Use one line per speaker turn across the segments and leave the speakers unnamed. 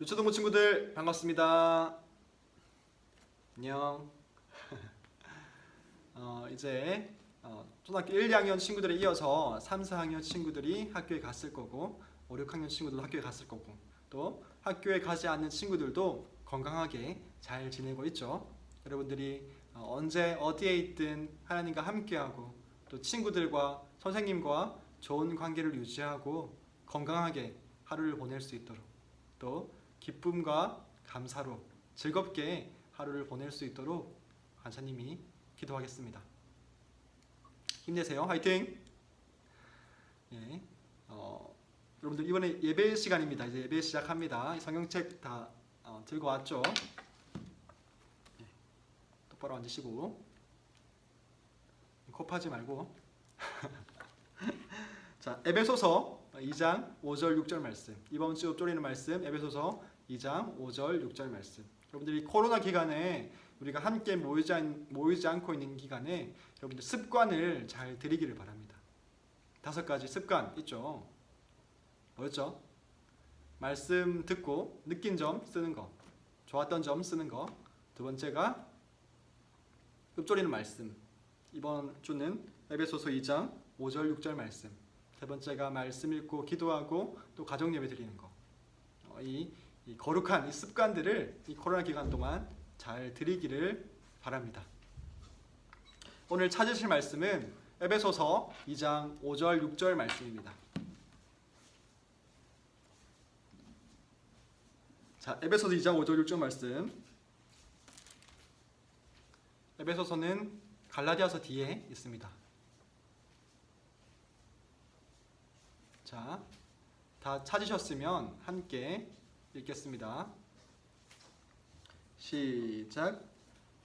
유초동부 친구들 반갑습니다. 안녕. 어, 이제 어, 초등학교 1, 2학년 친구들에 이어서 3, 4학년 친구들이 학교에 갔을 거고 5, 6학년 친구들도 학교에 갔을 거고 또 학교에 가지 않는 친구들도 건강하게 잘 지내고 있죠. 여러분들이 어, 언제 어디에 있든 하나님과 함께하고 또 친구들과 선생님과 좋은 관계를 유지하고 건강하게 하루를 보낼 수 있도록 또 기쁨과 감사로 즐겁게 하루를 보낼 수 있도록 간사님이 기도하겠습니다. 힘내세요. 화이팅! 예, 어, 여러분들 이번에 예배 시간입니다. 이제 예배 시작합니다. 성경책 다 어, 들고 왔죠? 예, 똑바로 앉으시고 코 파지 말고 자 에베소서 2장 5절 6절 말씀 이번 주 쪼리는 말씀 에베소서 2장 5절 6절 말씀. 여러분들이 코로나 기간에 우리가 함께 모이지, 않, 모이지 않고 있는 기간에 여러분들 습관을 잘 들이기를 바랍니다. 다섯 가지 습관 있죠? 뭐였죠? 말씀 듣고 느낀 점 쓰는 거 좋았던 점 쓰는 거 두 번째가 읊조리는 말씀. 이번 주는 에베소서 2장 5절 6절 말씀. 세 번째가 말씀 읽고 기도하고 또 가정 예배 드리는 거. 어, 이, 이 거룩한 이 습관들을 이 코로나 기간 동안 잘 드리기를 바랍니다. 오늘 찾으실 말씀은 에베소서 2장 5절 6절 말씀입니다. 자, 에베소서 2장 5절 6절 말씀. 에베소서는 갈라디아서 뒤에 있습니다. 자, 다 찾으셨으면 함께 읽겠습니다. 시작.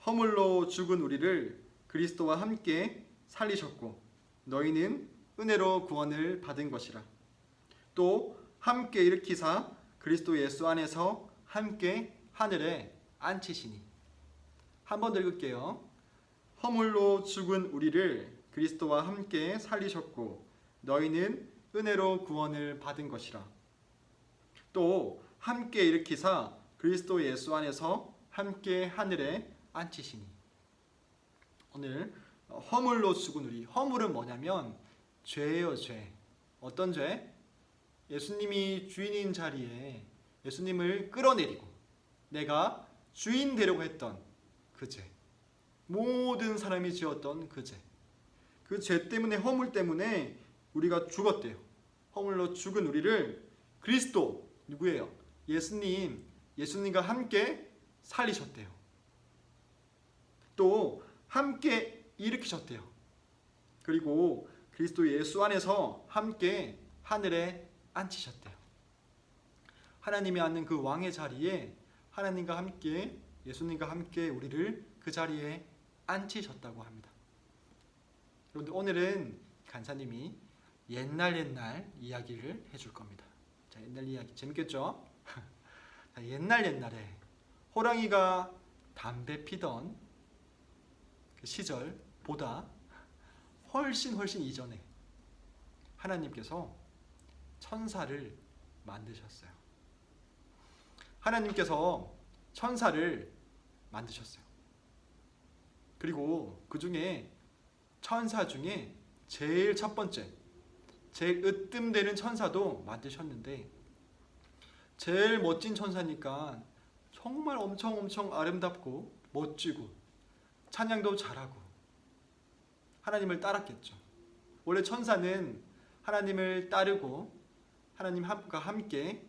허물로 죽은 우리를 그리스도와 함께 살리셨고 너희는 은혜로 구원을 받은 것이라. 또 함께 일으키사 그리스도 예수 안에서 함께 하늘에 앉히시니. 한 번 더 읽을게요. 허물로 죽은 우리를 그리스도와 함께 살리셨고 너희는 은혜로 구원을 받은 것이라. 또 함께 일으키사 그리스도 예수 안에서 함께 하늘에 앉히시니. 오늘 허물로 죽은 우리. 허물은 뭐냐면 죄예요, 죄. 어떤 죄? 예수님이 주인인 자리에 예수님을 끌어내리고 내가 주인 되려고 했던 그 죄. 모든 사람이 지었던 그 죄. 그 죄 때문에 허물 때문에 우리가 죽었대요. 허물로 죽은 우리를 그리스도 누구예요? 예수님, 예수님과 함께 살리셨대요. 또 함께 일으키셨대요. 그리고 그리스도 예수 안에서 함께 하늘에 앉히셨대요. 하나님이 앉는 그 왕의 자리에 하나님과 함께 예수님과 함께 우리를 그 자리에 앉히셨다고 합니다. 여러분들 오늘은 간사님이 옛날 옛날 이야기를 해줄 겁니다. 자, 옛날 이야기 재밌겠죠? 자, 옛날 옛날에 호랑이가 담배 피던 그 시절보다 훨씬 훨씬 이전에 하나님께서 천사를 만드셨어요. 하나님께서 천사를 만드셨어요. 그리고 그 중에 천사 중에 제일 첫 번째 제일 으뜸되는 천사도 만드셨는데 제일 멋진 천사니까 정말 엄청 엄청 아름답고 멋지고 찬양도 잘하고 하나님을 따랐겠죠. 원래 천사는 하나님을 따르고 하나님과 함께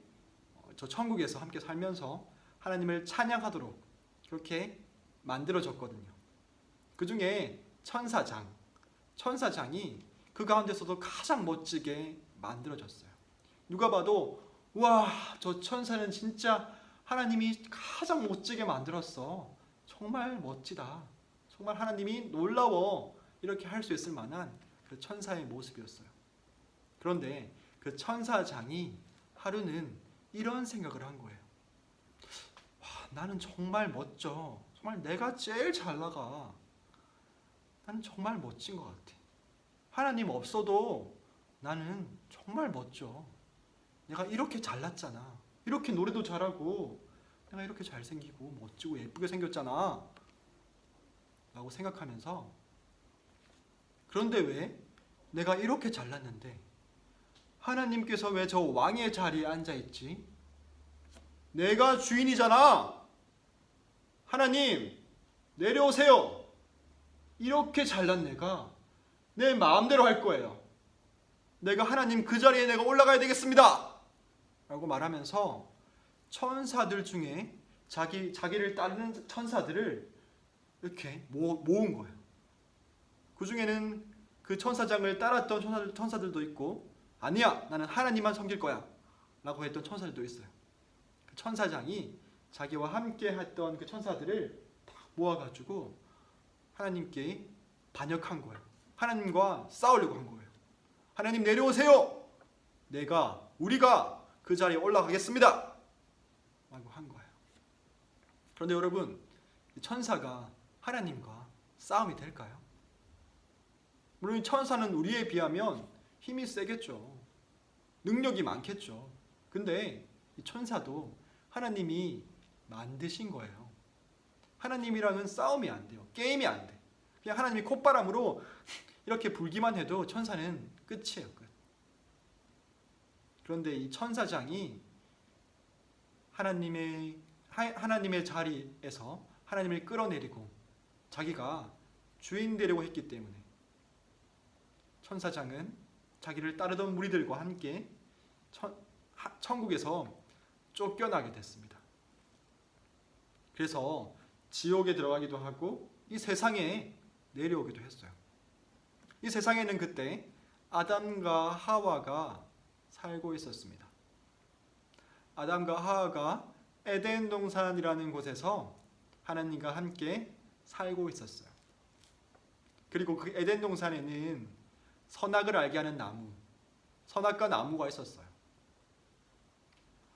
저 천국에서 함께 살면서 하나님을 찬양하도록 그렇게 만들어졌거든요. 그 중에 천사장, 천사장이 그 가운데서도 가장 멋지게 만들어졌어요. 누가 봐도 와, 저 천사는 진짜 하나님이 가장 멋지게 만들었어. 정말 멋지다. 정말 하나님이 놀라워. 이렇게 할 수 있을 만한 그 천사의 모습이었어요. 그런데 그 천사장이 하루는 이런 생각을 한 거예요. 와, 나는 정말 멋져. 정말 내가 제일 잘 나가. 나는 정말 멋진 것 같아. 하나님 없어도 나는 정말 멋져. 내가 이렇게 잘났잖아. 이렇게 노래도 잘하고 내가 이렇게 잘생기고 멋지고 예쁘게 생겼잖아. 라고 생각하면서 그런데 왜 내가 이렇게 잘났는데 하나님께서 왜 저 왕의 자리에 앉아 있지? 내가 주인이잖아. 하나님 내려오세요. 이렇게 잘난 내가 내 마음대로 할 거예요. 내가 하나님 그 자리에 내가 올라가야 되겠습니다. 라고 말하면서 천사들 중에 자기 자기를 따르는 천사들을 이렇게 모, 모은 거예요. 그 중에는 그 천사장을 따랐던 천사들, 천사들도 있고 아니야 나는 하나님만 섬길 거야 라고 했던 천사들도 있어요. 그 천사장이 자기와 함께 했던 그 천사들을 다 모아가지고 하나님께 반역한 거예요. 하나님과 싸우려고 한 거예요. 하나님 내려오세요. 내가 우리가 그 자리에 올라가겠습니다. 라고 한 거예요. 그런데 여러분, 이 천사가 하나님과 싸움이 될까요? 물론 이 천사는 우리에 비하면 힘이 세겠죠. 능력이 많겠죠. 근데 이 천사도 하나님이 만드신 거예요. 하나님이랑은 싸움이 안 돼요. 게임이 안 돼. 그냥 하나님이 콧바람으로 이렇게 불기만 해도 천사는 끝이에요. 끝. 그런데 이 천사장이 하나님의 하- 하나님의 자리에서 하나님을 끌어내리고 자기가 주인 되려고 했기 때문에 천사장은 자기를 따르던 무리들과 함께 천, 하- 천국에서 쫓겨나게 됐습니다. 그래서 지옥에 들어가기도 하고 이 세상에 내려오기도 했어요. 이 세상에는 그때 아담과 하와가 살고 있었습니다. 아담과 하와가 에덴 동산이라는 곳에서 하나님과 함께 살고 있었어요. 그리고 그 에덴 동산에는 선악을 알게 하는 나무, 선악과 나무가 있었어요.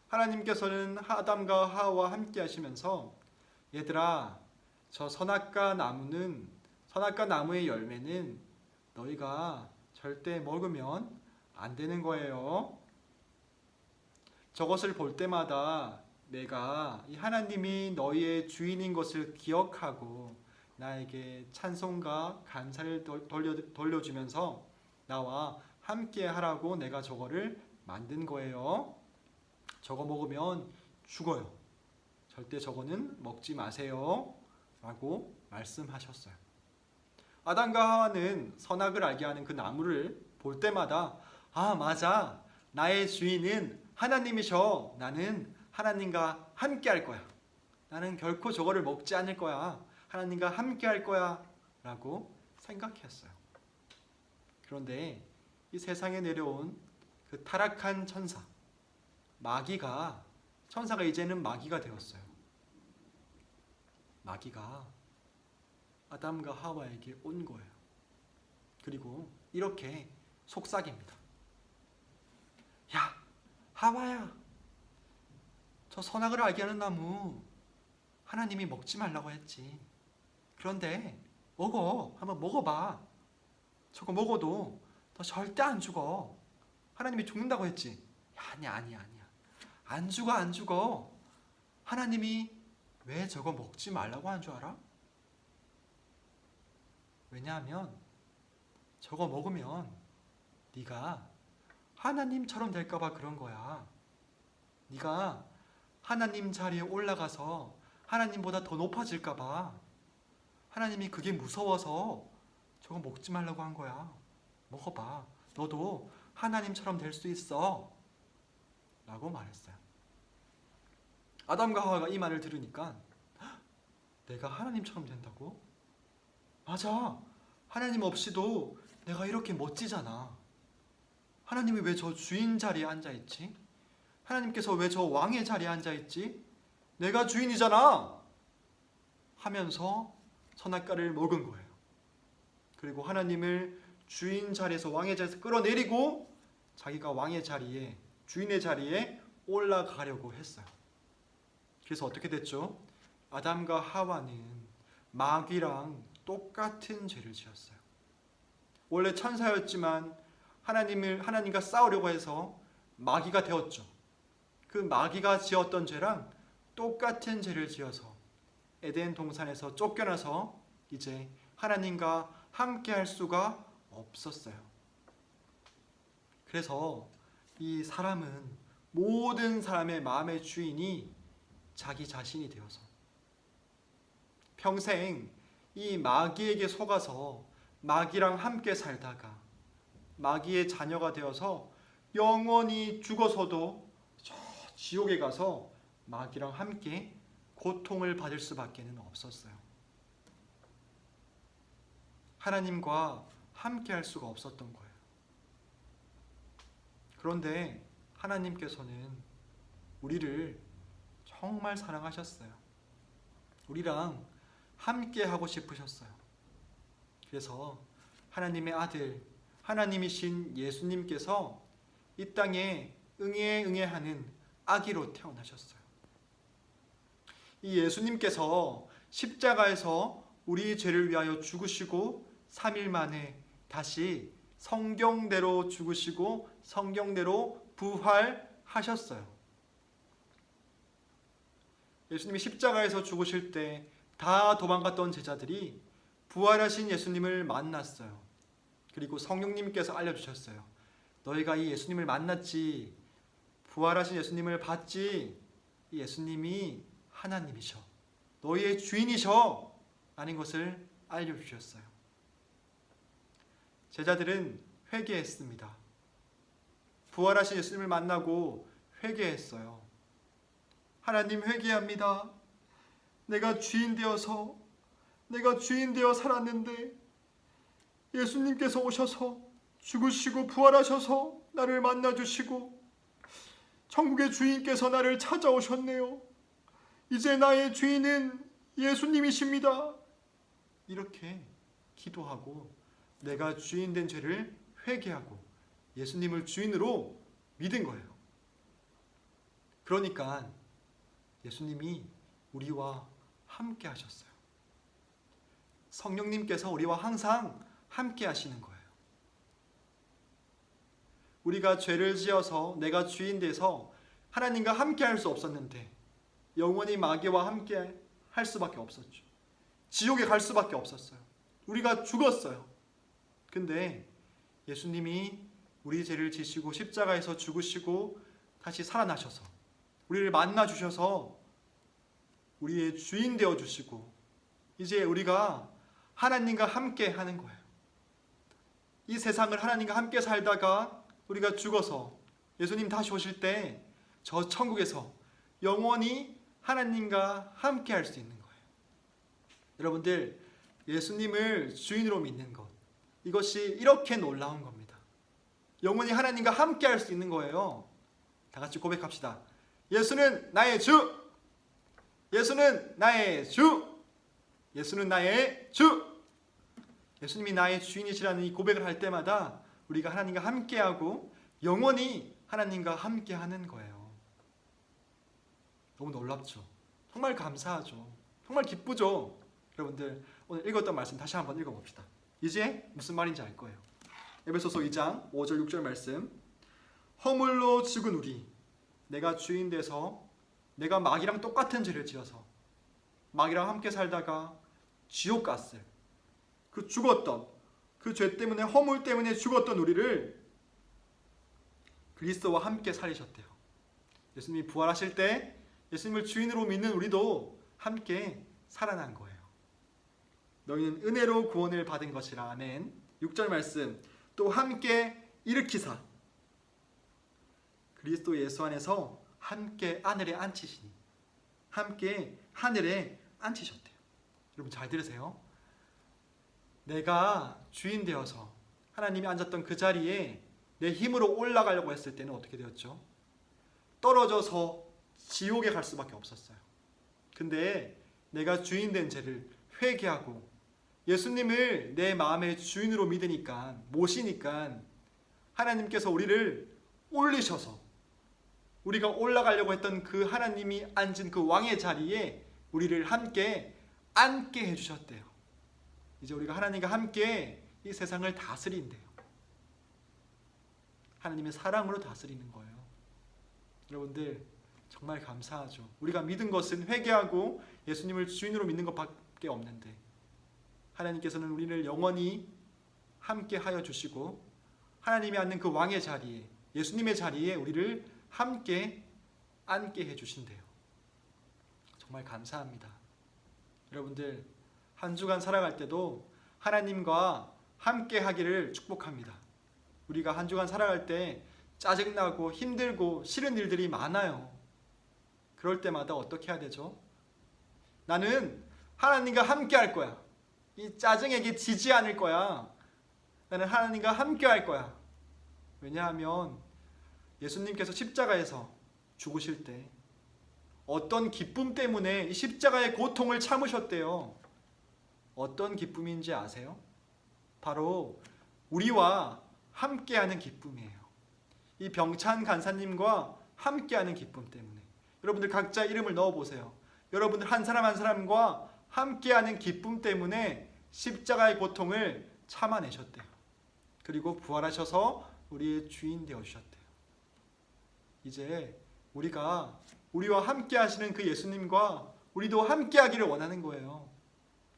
하나님께서는 아담과 하와와 함께 하시면서 얘들아, 저 선악과 나무는 선악과 나무의 열매는 너희가 절대 먹으면 안 되는 거예요. 저것을 볼 때마다 내가 이 하나님이 너희의 주인인 것을 기억하고 나에게 찬송과 감사를 돌- 돌려, 돌려주면서 나와 함께 하라고 내가 저거를 만든 거예요. 저거 먹으면 죽어요. 절대 저거는 먹지 마세요. 라고 말씀하셨어요. 아담과 하와는 선악을 알게 하는 그 나무를 볼 때마다 아, 맞아. 나의 주인은 하나님이셔. 나는 하나님과 함께 할 거야. 나는 결코 저거를 먹지 않을 거야. 하나님과 함께 할 거야. 라고 생각했어요. 그런데 이 세상에 내려온 그 타락한 천사, 마귀가, 천사가 이제는 마귀가 되었어요. 마귀가 아담과 하와에게 온 거예요. 그리고 이렇게 속삭입니다. 야, 하와야. 저 선악을 알게 하는 나무 하나님이 먹지 말라고 했지. 그런데 먹어. 한번 먹어봐. 저거 먹어도 너 절대 안 죽어. 하나님이 죽는다고 했지. 야, 아니야, 아니야, 아니야. 안 죽어, 안 죽어. 하나님이 왜 저거 먹지 말라고 한 줄 알아? 왜냐하면 저거 먹으면 네가 하나님처럼 될까봐 그런 거야. 네가 하나님 자리에 올라가서 하나님보다 더 높아질까봐 하나님이 그게 무서워서 저거 먹지 말라고 한 거야. 먹어봐. 너도 하나님처럼 될 수 있어. 라고 말했어요. 아담과 하와가 이 말을 들으니까 "헉, 내가 하나님처럼 된다고? 맞아. 하나님 없이도 내가 이렇게 멋지잖아. 하나님이 왜 저 주인 자리에 앉아 있지? 하나님께서 왜 저 왕의 자리에 앉아 있지? 내가 주인이잖아. 하면서 선악과를 먹은 거예요. 그리고 하나님을 주인 자리에서 왕의 자리에서 끌어내리고 자기가 왕의 자리에 주인의 자리에 올라가려고 했어요. 그래서 어떻게 됐죠? 아담과 하와는 마귀랑 똑같은 죄를 지었어요. 원래 천사였지만 하나님을 하나님과 싸우려고 해서 마귀가 되었죠. 그 마귀가 지었던 죄랑 똑같은 죄를 지어서 에덴 동산에서 쫓겨나서 이제 하나님과 함께 할 수가 없었어요. 그래서 이 사람은 모든 사람의 마음의 주인이 자기 자신이 되어서 평생 이 마귀에게 속아서 마귀랑 함께 살다가 마귀의 자녀가 되어서 영원히 죽어서도 저 지옥에 가서 마귀랑 함께 고통을 받을 수밖에는 없었어요. 하나님과 함께 할 수가 없었던 거예요. 그런데 하나님께서는 우리를 정말 사랑하셨어요. 우리랑 함께 하고 싶으셨어요. 그래서 하나님의 아들, 하나님이신 예수님께서 이 땅에 응애 응애하는 아기로 태어나셨어요. 이 예수님께서 십자가에서 우리 죄를 위하여 죽으시고 3일 만에 다시 성경대로 죽으시고 성경대로 부활하셨어요. 예수님이 십자가에서 죽으실 때 다 도망갔던 제자들이 부활하신 예수님을 만났어요. 그리고 성령님께서 알려주셨어요. 너희가 이 예수님을 만났지, 부활하신 예수님을 봤지, 이 예수님이 하나님이셔. 너희의 주인이셔. 아닌 것을 알려주셨어요. 제자들은 회개했습니다. 부활하신 예수님을 만나고 회개했어요. 하나님 회개합니다. 내가 주인 되어서 내가 주인 되어 살았는데 예수님께서 오셔서 죽으시고 부활하셔서 나를 만나 주시고 천국의 주인께서 나를 찾아오셨네요. 이제 나의 주인은 예수님이십니다. 이렇게 기도하고 내가 주인 된 죄를 회개하고 예수님을 주인으로 믿은 거예요. 그러니까 예수님이 우리와 함께 하셨어요. 성령님께서 우리와 항상 함께 하시는 거예요. 우리가 죄를 지어서 내가 주인 돼서 하나님과 함께 할 수 없었는데 영원히 마귀와 함께 할 수밖에 없었죠. 지옥에 갈 수밖에 없었어요. 우리가 죽었어요. 근데 예수님이 우리 죄를 지시고 십자가에서 죽으시고 다시 살아나셔서 우리를 만나 주셔서 우리의 주인 되어 주시고 이제 우리가 하나님과 함께 하는 거예요. 이 세상을 하나님과 함께 살다가 우리가 죽어서 예수님 다시 오실 때 저 천국에서 영원히 하나님과 함께 할 수 있는 거예요. 여러분들 예수님을 주인으로 믿는 것 이것이 이렇게 놀라운 겁니다. 영원히 하나님과 함께 할 수 있는 거예요. 다 같이 고백합시다. 예수는 나의 주. 예수는 나의 주. 예수는 나의 주. 예수님이 나의 주인이시라는 이 고백을 할 때마다 우리가 하나님과 함께하고 영원히 하나님과 함께하는 거예요. 너무 놀랍죠. 정말 감사하죠. 정말 기쁘죠. 여러분들 오늘 읽었던 말씀 다시 한번 읽어봅시다. 이제 무슨 말인지 알 거예요. 에베소서 2장 5절 6절 말씀. 허물로 죽은 우리 내가 주인 돼서 내가 마귀랑 똑같은 죄를 지어서 마귀랑 함께 살다가 지옥 갔을 그 죽었던 그 죄 때문에 허물 때문에 죽었던 우리를 그리스도와 함께 살리셨대요. 예수님이 부활하실 때 예수님을 주인으로 믿는 우리도 함께 살아난 거예요. 너희는 은혜로 구원을 받은 것이라 아멘. 6절 말씀 또 함께 일으키사 그리스도 예수 안에서 함께 하늘에 앉히시니 함께 하늘에 앉히셨대요. 여러분 잘 들으세요. 내가 주인 되어서 하나님이 앉았던 그 자리에 내 힘으로 올라가려고 했을 때는 어떻게 되었죠? 떨어져서 지옥에 갈 수밖에 없었어요. 근데 내가 주인 된 죄를 회개하고 예수님을 내 마음의 주인으로 믿으니까 모시니까 하나님께서 우리를 올리셔서 우리가 올라가려고 했던 그 하나님이 앉은 그 왕의 자리에 우리를 함께 앉게 해주셨대요. 이제 우리가 하나님과 함께 이 세상을 다스린대요. 하나님의 사랑으로 다스리는 거예요. 여러분들 정말 감사하죠. 우리가 믿은 것은 회개하고 예수님을 주인으로 믿는 것밖에 없는데 하나님께서는 우리를 영원히 함께 하여 주시고 하나님이 앉는 그 왕의 자리에 예수님의 자리에 우리를 함께 앉게 해 주신대요. 정말 감사합니다. 여러분들 한 주간 살아갈 때도 하나님과 함께 하기를 축복합니다. 우리가 한 주간 살아갈 때 짜증나고 힘들고 싫은 일들이 많아요. 그럴 때마다 어떻게 해야 되죠? 나는 하나님과 함께 할 거야. 이 짜증에게 지지 않을 거야. 나는 하나님과 함께 할 거야. 왜냐하면 예수님께서 십자가에서 죽으실 때 어떤 기쁨 때문에 이 십자가의 고통을 참으셨대요. 어떤 기쁨인지 아세요? 바로 우리와 함께하는 기쁨이에요. 이 병찬 간사님과 함께하는 기쁨 때문에 여러분들 각자 이름을 넣어 보세요. 여러분들 한 사람 한 사람과 함께하는 기쁨 때문에 십자가의 고통을 참아내셨대요. 그리고 부활하셔서 우리의 주인 되어 주셨대요. 이제 우리가 우리와 함께 하시는 그 예수님과 우리도 함께 하기를 원하는 거예요.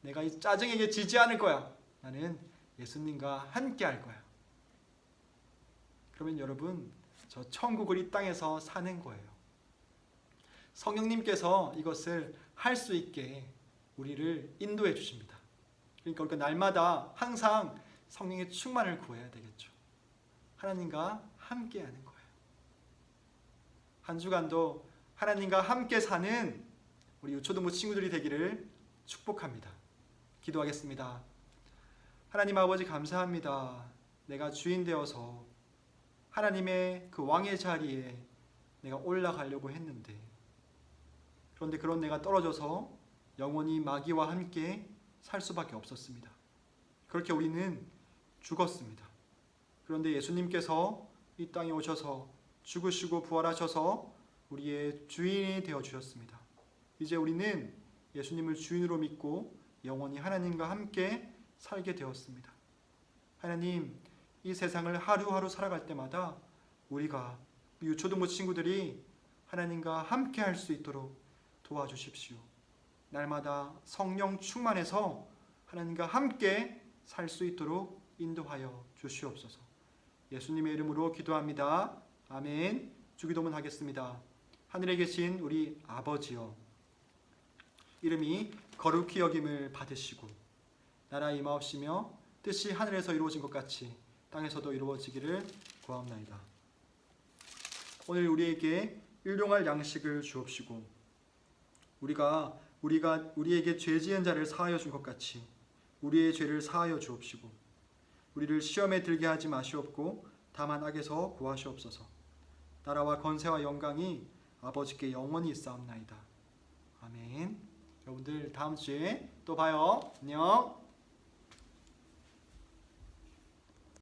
내가 이 짜증에게 지지 않을 거야. 나는 예수님과 함께 할 거야. 그러면 여러분, 저 천국을 이 땅에서 사는 거예요. 성령님께서 이것을 할 수 있게 우리를 인도해 주십니다. 그러니까 우리가 날마다 항상 성령의 충만을 구해야 되겠죠. 하나님과 함께 하는 거예요. 한 주간도 하나님과 함께 사는 우리 유초등부 친구들이 되기를 축복합니다. 기도하겠습니다. 하나님 아버지 감사합니다. 내가 주인 되어서 하나님의 그 왕의 자리에 내가 올라가려고 했는데 그런데 그런 내가 떨어져서 영원히 마귀와 함께 살 수밖에 없었습니다. 그렇게 우리는 죽었습니다. 그런데 예수님께서 이 땅에 오셔서 죽으시고 부활하셔서 우리의 주인이 되어 주셨습니다. 이제 우리는 예수님을 주인으로 믿고 영원히 하나님과 함께 살게 되었습니다. 하나님, 이 세상을 하루하루 살아갈 때마다 우리가 유초등부 친구들이 하나님과 함께 할 수 있도록 도와주십시오. 날마다 성령 충만해서 하나님과 함께 살 수 있도록 인도하여 주시옵소서. 예수님의 이름으로 기도합니다. 아멘. 주기도문 하겠습니다. 하늘에 계신 우리 아버지여 이름이 거룩히 여김을 받으시고 나라 임하옵시며 뜻이 하늘에서 이루어진 것 같이 땅에서도 이루어지기를 구하옵나이다. 오늘 우리에게 일용할 양식을 주옵시고 우리가 우리가 우리에게 죄 지은 자를 사하여 준 것 같이 우리의 죄를 사하여 주옵시고 우리를 시험에 들게 하지 마시옵고 다만 악에서 구하시옵소서. 나라와 권세와 영광이 아버지께 영원히 있사옵나이다. 아멘. 여러분들 다음 주에 또 봐요. 안녕.